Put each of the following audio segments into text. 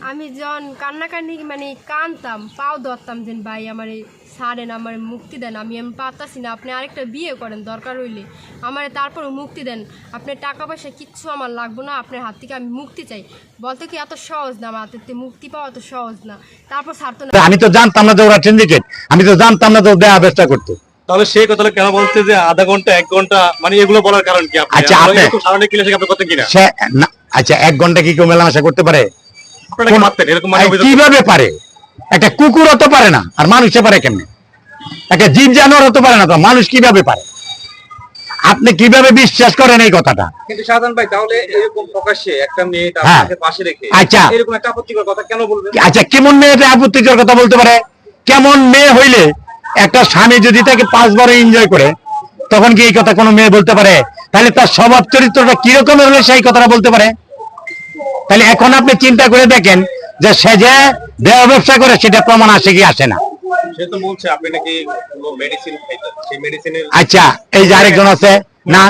আমি যখন কান্নাকান্নি মানে কানতাম পাও ধরতাম যেন ভাই আমার ছাড়েন আমার মুক্তি দেন আমি আমি পাতাছি না। আপনি আরেকটা বিয়ে করেন দরকার হইলে। আমার তারপর মুক্তি দেন। আপনি টাকা পয়সা কিচ্ছু আমার লাগবো না আপনার হাত থেকে আমি মুক্তি চাই। বলতে কি এত সহজ না আমার হাতের থেকে মুক্তি পাওয়া এত সহজ না। তারপর ছাড়তো না আমি তো জানতাম না যে ওরা সিন্ডিকেট আমি তো জানতাম না যে ও দেয়া ব্যবসা করতো। তাহলে সেই কথাটা কেন বলছে যে আধা ঘণ্টা এক ঘণ্টা মানে এগুলো বলার কারণ কি? আপনি আচ্ছা, আপনি- সাধারণ কিনে আপনি করতেন কিনা? সে আচ্ছা এক ঘণ্টা কি কেউ মেলামেশা করতে পারে? কীভাবে পারে? একটা কুকুর হতে পারে না আর মানুষে পারে কেমনে? একটা জীব জানোয়ার হতে পারে না তো মানুষ কীভাবে পারে? আপনি কীভাবে বিশ্বাস করেন এই কথাটা? কিন্তু সাধারণ ভাই তাহলে এরকম প্রকাশ্যে একটা মেয়ে তার হ্যাঁ। পাশে পাশে রেখে আচ্ছা। এরকম একটা আপত্তিকর কথা কেন বলবেন? আচ্ছা কেমন মেয়ে আপত্তিকর কথা বলতে পারে? কেমন মেয়ে হইলে একটা স্বামী যদি তাকে পাঁচবার এনজয় করে তখন কি এই কথা কোনো মেয়ে বলতে পারে? তাহলে তার স্বভাব চরিত্রটা কীরকম হলে সেই কথাটা বলতে পারে? তাহলে এখন আপনি চিন্তা করে দেখেন যে সে যে দেহ ব্যবসা করে সেটা প্রমাণ আসে কি আসে না? সে তো বলছে আপনি নাকি মেডিসিন খাইতেন সেই মেডিসিনের আচ্ছা এই যে আরেকজন আছে না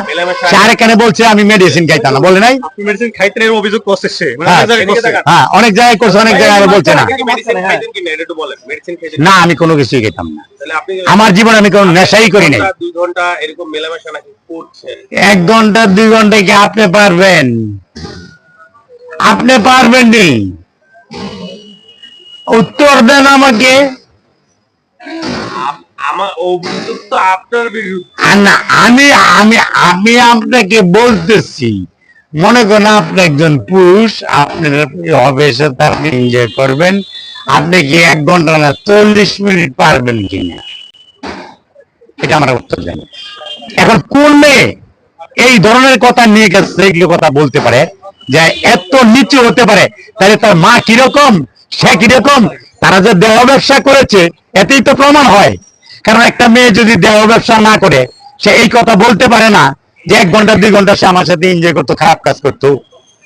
সে আরেকখানে বলছে আমি মেডিসিন খাইতাম না বলে নাই। মেডিসিন খাইতেন এর অভিযোগ করছে সে। মানে হ্যাঁ, অনেক জায়গায় করছে। হ্যাঁ অনেক জায়গায় করছে অনেক জায়গায় বলছে না। খাইতেন না আমি কোনো কিছুই খেতাম না। আমার জীবনে আমি কোনো নেশাই করি নাই। ঘণ্টা, দুই ঘণ্টা এরকম মেলামেশা নাকি করছেন এক ঘণ্টা দুই ঘণ্টা কি আপনি পারবেন? আপনি পারবেন নি? উত্তর দেন আমাকে। আমার অভিযোগ তো আপনার বিরুদ্ধে। না আমি আমি আমি আপনাকে বলতেছি। মনে করেন আপনি একজন পুরুষ, আপনার হবে সাথে আপনি এনজয় করবেন। আপনি কি এক ঘণ্টা না চল্লিশ মিনিট পারবেন কিনা? এটা আমার উত্তর দেন। এখন কোন মেয়ে এই ধরনের কথা নিয়ে গেছে এইগুলো কথা বলতে পারে, যে এত নিচু হতে পারে, তাহলে তার মা কীরকম, সে কীরকম, তারা যে দেহ ব্যবসা করেছে, এতেই তো প্রমাণ হয়। কারণ একটা মেয়ে যদি দেহ ব্যবসা না করে সে এই কথা বলতে পারে না যে এক ঘণ্টা দুই ঘণ্টা সে আমার সাথে এনজয় করতো খারাপ কাজ করতো।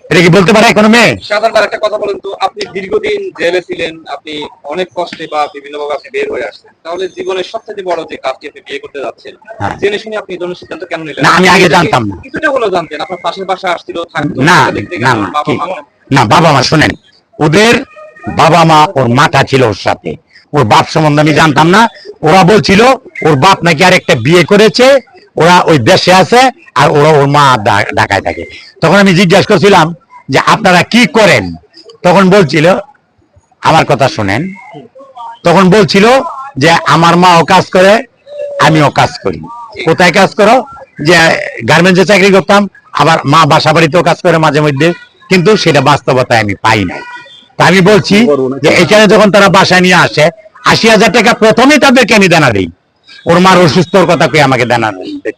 এটা কি বলতে পারে কোনো মেয়ে? সাধারণ একটা কথা বলেন তো আপনি দীর্ঘদিন জেলে ছিলেন আপনি অনেক কষ্টে বা বিভিন্ন ভাবে আপনি বের হয়ে আসছেন। তাহলে জীবনের সবচেয়ে বড় যে কাজটি আপনি বিয়ে করতে যাচ্ছেন হ্যাঁ। জেনে শুনে আপনি ধরনের সিদ্ধান্ত কেন নিলেন? না, আমি আগে জানতাম না। কিছুটা হলেও জানতেন আপনার পাশের বাসা আসছিল থাকতো না না না বাবা মা না বাবা মা শোনেন ওদের বাবা মা ওর মাটা ছিল ওর সাথে। ওর বাপ সম্বন্ধে আমি জানতাম না ওরা বলছিল, ওর বাপ নাকি আর একটা বিয়ে করেছে, ওরা ওই দেশে আছে আর ওরা ওর মা ঢাকায় থাকে। তখন আমি জিজ্ঞাসা করছিলাম যে আপনারা কি করেন? তখন বলছিল, আমার কথা শোনেন। তখন বলছিল যে আমার মাও কাজ করে, আমিও কাজ করি। কোথায় কাজ করো? যে গার্মেন্টসে চাকরি করতাম, আবার মা বাসা বাড়িতেও কাজ করে মাঝে মধ্যে, কিন্তু সেটা বাস্তবতায় আমি পাই নাই। তা আমি বলছি যে এখানে যখন তারা বাসা নিয়ে আসে আশি হাজার টাকা প্রথমে তাদেরকে আমি দানা দিই। ওর মার অসুস্থর কথা কই আমাকে দানা দিতে